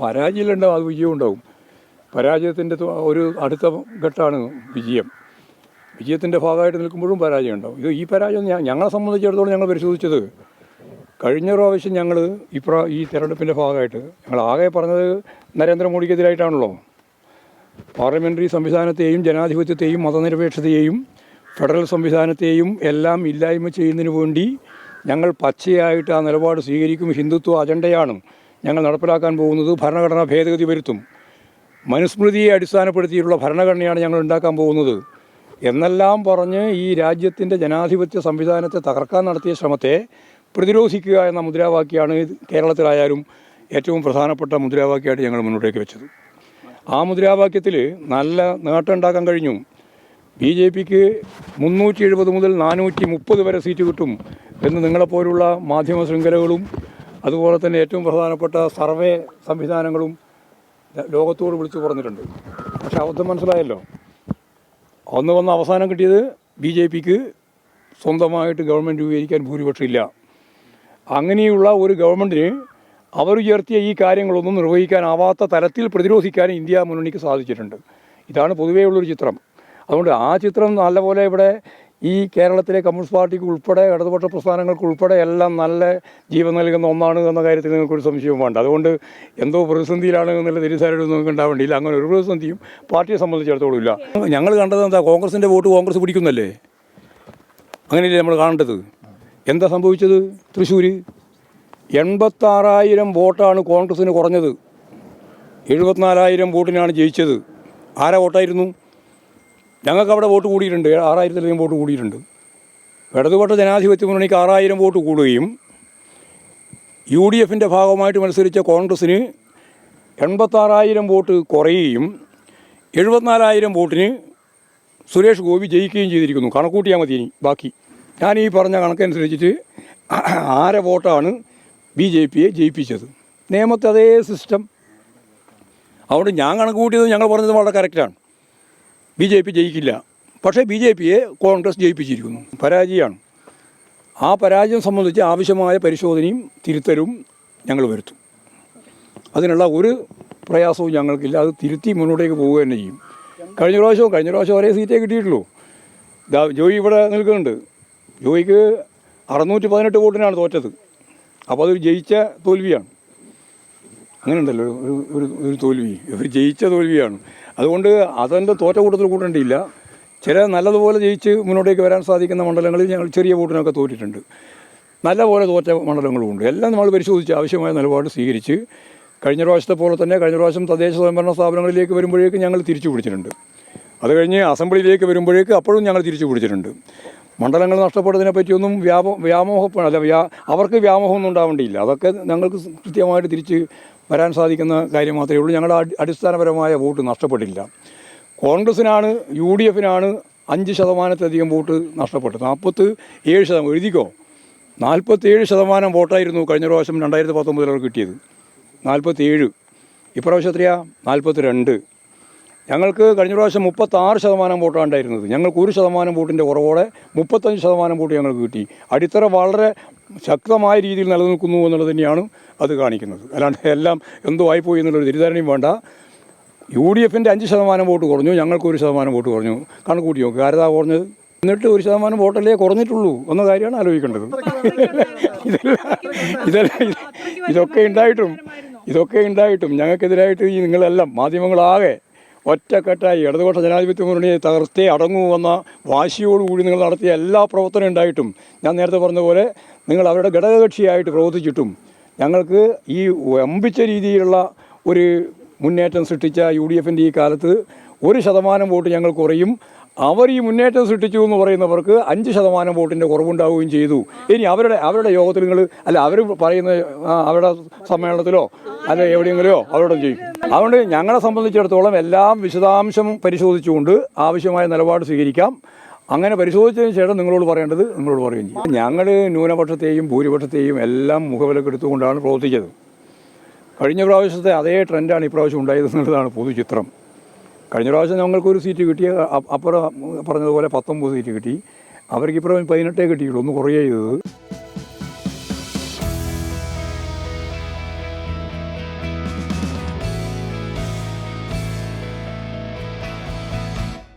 പരാജയമുണ്ടാവും അത് വിജയം ഉണ്ടാവും പരാജയത്തിന്റെ ഒരു അടുത്ത ഘട്ടമാണ് വിജയം. വിജയത്തിന്റെ ഭാഗമായിട്ട് നിൽക്കുമ്പോഴും പരാജയം ഉണ്ടാവും ഇത് ഈ പരാജയം ഞങ്ങളെ സംബന്ധിച്ചിടത്തോളം ഞങ്ങൾ പരിശോധിച്ചത് കഴിഞ്ഞ പ്രാവശ്യം ഞങ്ങൾ ഈ പ്രാ ഈ തെരഞ്ഞെടുപ്പിന്റെ ഭാഗമായിട്ട് ഞങ്ങൾ ആകെ പറഞ്ഞത് നരേന്ദ്രമോദിക്കെതിരായിട്ടാണല്ലോ. പാർലമെന്ററി സംവിധാനത്തെയും ജനാധിപത്യത്തെയും മതനിരപേക്ഷതയെയും ഫെഡറൽ സംവിധാനത്തെയും എല്ലാം ഇല്ലായ്മ ചെയ്യുന്നതിന് വേണ്ടി ഞങ്ങൾ പച്ചയായിട്ട് ആ നിലപാട് സ്വീകരിക്കും ഹിന്ദുത്വ അജണ്ടയാണ്. ഞങ്ങൾ നടപ്പിലാക്കാൻ പോകുന്നത് ഭരണഘടനാ ഭേദഗതി വരുത്തും. മനുസ്മൃതിയെ അടിസ്ഥാനപ്പെടുത്തിയിട്ടുള്ള ഭരണഘടനയാണ് ഞങ്ങൾ ഉണ്ടാക്കാൻ പോകുന്നത്. എന്നെല്ലാം പറഞ്ഞ് ഈ രാജ്യത്തിന്റെ ജനാധിപത്യ സംവിധാനത്തെ തകർക്കാൻ നടത്തിയ ശ്രമത്തെ പ്രതിരോധിക്കുക എന്ന മുദ്രാവാക്യമാണ് കേരളത്തിലായാലും ഏറ്റവും പ്രധാനപ്പെട്ട മുദ്രാവാക്യമായിട്ട് ഞങ്ങൾ മുന്നോട്ടേക്ക് വെച്ചത്. ആ മുദ്രാവാക്യത്തിൽ നല്ല നേട്ടം ഉണ്ടാക്കാൻ കഴിഞ്ഞു. ബി ജെ പിക്ക് മുന്നൂറ്റി എഴുപത് മുതൽ നാനൂറ്റി മുപ്പത് വരെ സീറ്റ് കിട്ടും എന്ന് നിങ്ങളെപ്പോലുള്ള മാധ്യമ ശൃംഖലകളും അതുപോലെ തന്നെ ഏറ്റവും പ്രധാനപ്പെട്ട സർവേ സംവിധാനങ്ങളും ലോകത്തോട് വിളിച്ചു പറഞ്ഞിട്ടുണ്ട്. പക്ഷെ അബദ്ധം മനസ്സിലായല്ലോ. ഒന്ന് വന്ന അവസാനം കിട്ടിയത് ബി ജെ പിക്ക് സ്വന്തമായിട്ട് ഗവൺമെന്റ് രൂപീകരിക്കാൻ ഭൂരിപക്ഷം ഇല്ല അങ്ങനെയുള്ള ഒരു ഗവൺമെന്റിന് അവർ ഉയർത്തിയ ഈ കാര്യങ്ങളൊന്നും നിർവഹിക്കാനാവാത്ത തലത്തിൽ പ്രതിരോധിക്കാൻ ഇന്ത്യ മുന്നണിക്ക് സാധിച്ചിട്ടുണ്ട്. ഇതാണ് പൊതുവെയുള്ളൊരു ചിത്രം. അതുകൊണ്ട് ആ ചിത്രം നല്ലപോലെ ഇവിടെ ഈ കേരളത്തിലെ കമ്മ്യൂണിസ്റ്റ് പാർട്ടിക്ക് ഉൾപ്പെടെ ഇടതുപക്ഷ പ്രസ്ഥാനങ്ങൾക്ക് ഉൾപ്പെടെ എല്ലാം നല്ല ജീവൻ നൽകുന്ന ഒന്നാണ് എന്ന കാര്യത്തിൽ നിങ്ങൾക്കൊരു സംശയവും വേണ്ട. അതുകൊണ്ട് എന്തോ പ്രതിസന്ധിയിലാണ് എന്നുള്ള തിരിച്ചാരോടും നിങ്ങൾക്ക് ഉണ്ടാവേണ്ടിയില്ല. അങ്ങനെ ഒരു പ്രതിസന്ധിയും പാർട്ടിയെ സംബന്ധിച്ചിടത്തോളം ഇല്ല. ഞങ്ങൾ കണ്ടത് എന്താ കോൺഗ്രസിന്റെ വോട്ട് കോൺഗ്രസ് പിടിക്കുന്നല്ലേ? അങ്ങനെയല്ലേ നമ്മൾ കാണേണ്ടത്? എന്താ സംഭവിച്ചത് തൃശ്ശൂർ എൺപത്താറായിരം വോട്ടാണ് കോൺഗ്രസ്സിന് കുറഞ്ഞത്. എഴുപത്തിനാലായിരം വോട്ടിനാണ് ജയിച്ചത്. ആരാ വോട്ടായിരുന്നു? ഞങ്ങൾക്ക് അവിടെ വോട്ട് കൂടിയിട്ടുണ്ട്. ആറായിരത്തിലധികം വോട്ട് കൂടിയിട്ടുണ്ട്. ഇടതുപക്ഷ ജനാധിപത്യ മുന്നണിക്ക് ആറായിരം വോട്ട് കൂടുകയും യു ഡി എഫിന്റെ ഭാഗമായിട്ട് മത്സരിച്ച കോൺഗ്രസ്സിന് എൺപത്താറായിരം വോട്ട് കുറയുകയും എഴുപത്തിനാലായിരം വോട്ടിന് സുരേഷ് ഗോപി ജയിക്കുകയും ചെയ്തിരിക്കുന്നു. കണക്കൂട്ടിയാൽ മതി ഇനി ബാക്കി. ഞാൻ ഈ പറഞ്ഞ കണക്കനുസരിച്ചിട്ട് ആരെ വോട്ടാണ് ബി ജെ പിയെ ജയിപ്പിച്ചത്. നിയമത്തെ അതേ സിസ്റ്റം അതുകൊണ്ട് ഞാൻ കണക്ക് കൂട്ടിയത് ഞങ്ങൾ പറഞ്ഞത് വളരെ കറക്റ്റാണ് ബി ജെ പി ജയിക്കില്ല. പക്ഷേ ബി ജെ പിയെ കോൺഗ്രസ് ജയിപ്പിച്ചിരിക്കുന്നു. പരാജയമാണ്. ആ പരാജയം സംബന്ധിച്ച് ആവശ്യമായ പരിശോധനയും തിരുത്തലും ഞങ്ങൾ വരുത്തും. അതിനുള്ള ഒരു പ്രയാസവും ഞങ്ങൾക്കില്ല. അത് തിരുത്തി മുന്നോട്ടേക്ക് പോവുക തന്നെ ചെയ്യും. കഴിഞ്ഞ പ്രാവശ്യവും കഴിഞ്ഞ പ്രാവശ്യം ഒരേ സീറ്റേ കിട്ടിയിട്ടുള്ളൂ. ദാ ജോയി ഇവിടെ നിൽക്കുന്നുണ്ട്. ജോയിക്ക് അറുന്നൂറ്റി പതിനെട്ട് വോട്ടിനാണ് തോറ്റത്. അപ്പോൾ അതൊരു ജയിച്ച തോൽവിയാണ്. അങ്ങനെ ഉണ്ടല്ലോ ഒരു ഒരു തോൽവി. ഒരു ജയിച്ച തോൽവിയാണ്. അതുകൊണ്ട് അതെന്റെ തോറ്റ കൂട്ടത്തിൽ കൂട്ടേണ്ടിയില്ല. ചില നല്ലതുപോലെ ജയിച്ച് മുന്നോട്ടേക്ക് വരാൻ സാധിക്കുന്ന മണ്ഡലങ്ങളിൽ ഞങ്ങൾ ചെറിയ വോട്ടിനൊക്കെ തോറ്റിട്ടുണ്ട്. നല്ലപോലെ തോറ്റ മണ്ഡലങ്ങളുമുണ്ട്. എല്ലാം നമ്മൾ പരിശോധിച്ച് ആവശ്യമായ നിലപാട് സ്വീകരിച്ച് കഴിഞ്ഞ പ്രാവശ്യത്തെ പോലെ തന്നെ കഴിഞ്ഞ പ്രാവശ്യം തദ്ദേശ സ്വയംഭരണ സ്ഥാപനങ്ങളിലേക്ക് വരുമ്പോഴേക്കും ഞങ്ങൾ തിരിച്ചു പിടിച്ചിട്ടുണ്ട്. അത് കഴിഞ്ഞ് അസംബ്ലിയിലേക്ക് വരുമ്പോഴേക്ക് അപ്പോഴും ഞങ്ങൾ തിരിച്ചു പിടിച്ചിട്ടുണ്ട്. മണ്ഡലങ്ങൾ നഷ്ടപ്പെട്ടതിനെ പറ്റിയൊന്നും വ്യാപ വ്യാമോഹ അല്ല വ്യാ അവർക്ക് വ്യാമോഹമൊന്നും ഉണ്ടാവേണ്ടിയില്ല. അതൊക്കെ ഞങ്ങൾക്ക് കൃത്യമായിട്ട് തിരിച്ച് വരാൻ സാധിക്കുന്ന കാര്യം മാത്രമേ ഉള്ളൂ. ഞങ്ങളുടെ അടി- അടിസ്ഥാനപരമായ വോട്ട് നഷ്ടപ്പെട്ടില്ല. കോൺഗ്രസിനാണ് യു ഡി എഫിനാണ് അഞ്ച് ശതമാനത്തിലധികം വോട്ട് നഷ്ടപ്പെട്ടത്. നാൽപ്പത്തി ഏഴ് ശതമാനം എഴുതിക്കോ? നാൽപ്പത്തേഴ് ശതമാനം വോട്ടായിരുന്നു കഴിഞ്ഞ പ്രാവശ്യം രണ്ടായിരത്തി പത്തൊമ്പതിൽ കിട്ടിയത്. നാൽപ്പത്തേഴ് ഇപ്രാവശ്യം എത്രയാ? നാൽപ്പത്തി രണ്ട് ഞങ്ങൾക്ക് കഴിഞ്ഞ പ്രാവശ്യം മുപ്പത്താറ് ശതമാനം വോട്ടാണ് ഉണ്ടായിരുന്നത്. ഞങ്ങൾക്ക് ഒരു ശതമാനം വോട്ടിന്റെ കുറവോടെ മുപ്പത്തഞ്ച് ശതമാനം വോട്ട് ഞങ്ങൾക്ക് കിട്ടി. അടിത്തറ വളരെ ശക്തമായ രീതിയിൽ നിലനിൽക്കുന്നു എന്നുള്ളത് തന്നെയാണ് അത് കാണിക്കുന്നത്. അല്ലാണ്ട് എല്ലാം എന്തോ ആയിപ്പോയി എന്നുള്ളൊരു തിരിധാരണയും വേണ്ട. യു ഡി എഫിന്റെ അഞ്ച് ശതമാനം വോട്ട് കുറഞ്ഞു ഞങ്ങൾക്ക് ഒരു ശതമാനം വോട്ട് കുറഞ്ഞു. കണക്ക് കൂട്ടി നോക്കുക ആരതാ കുറഞ്ഞത് എന്നിട്ട് ഒരു ശതമാനം വോട്ടല്ലേ കുറഞ്ഞിട്ടുള്ളൂ എന്ന കാര്യമാണ് ആലോചിക്കേണ്ടത്. ഇതെല്ലാം ഇതെല്ലാം ഇതൊക്കെ ഉണ്ടായിട്ടും ഇതൊക്കെ ഉണ്ടായിട്ടും ഞങ്ങൾക്കെതിരായിട്ട് ഈ നിങ്ങളെല്ലാം മാധ്യമങ്ങളാകെ ഒറ്റക്കെട്ടായി ഇടതുപക്ഷ ജനാധിപത്യ മുന്നണിയെ തകർത്തേ അടങ്ങൂ എന്ന വാശിയോടുകൂടി നിങ്ങൾ നടത്തിയ എല്ലാ പ്രവർത്തനം ഉണ്ടായിട്ടും ഞാൻ നേരത്തെ പറഞ്ഞതുപോലെ നിങ്ങൾ അവരുടെ ഘടകകക്ഷിയായിട്ട് പ്രവർത്തിച്ചിട്ടും ഞങ്ങൾക്ക് ഈ വമ്പിച്ച രീതിയിലുള്ള ഒരു മുന്നേറ്റം സൃഷ്ടിച്ച യു ഡി എഫിന്റെ ഈ കാലത്ത് ഒരു ശതമാനം വോട്ട് ഞങ്ങൾ കുറയും. അവർ ഈ മുന്നേറ്റം സൃഷ്ടിച്ചു എന്ന് പറയുന്നവർക്ക് അഞ്ച് ശതമാനം വോട്ടിന്റെ കുറവുണ്ടാവുകയും ചെയ്തു. ഇനി അവരുടെ അവരുടെ യോഗത്തിൽ നിങ്ങൾ അല്ല അവർ പറയുന്ന അവരുടെ സമ്മേളനത്തിലോ അല്ല എവിടെയെങ്കിലോ അവരോടും ചെയ്യും. അതുകൊണ്ട് ഞങ്ങളെ സംബന്ധിച്ചിടത്തോളം എല്ലാം വിശദാംശം പരിശോധിച്ചുകൊണ്ട് ആവശ്യമായ നിലപാട് സ്വീകരിക്കാം. അങ്ങനെ പരിശോധിച്ചതിന് ശേഷം നിങ്ങളോട് പറയേണ്ടത് നിങ്ങളോട് പറയുകയും ചെയ്യും. ഞങ്ങൾ ന്യൂനപക്ഷത്തെയും ഭൂരിപക്ഷത്തെയും എല്ലാം മുഖവിലക്കെടുത്തുകൊണ്ടാണ് പ്രവർത്തിച്ചത്. കഴിഞ്ഞ പ്രാവശ്യത്തെ അതേ ട്രെൻഡാണ് ഇപ്രാവശ്യം ഉണ്ടായത് എന്നുള്ളതാണ് പൊതുചിത്രം. കഴിഞ്ഞ പ്രാവശ്യം ഞങ്ങൾക്കൊരു സീറ്റ് കിട്ടിയ അപ്പുറം പറഞ്ഞതുപോലെ പത്തൊമ്പത് സീറ്റ് കിട്ടി. അവർക്ക് ഇപ്രാവശ്യം പതിനെട്ടേ കിട്ടിയുള്ളൂ ഒന്ന് കുറയേ ചെയ്തത്.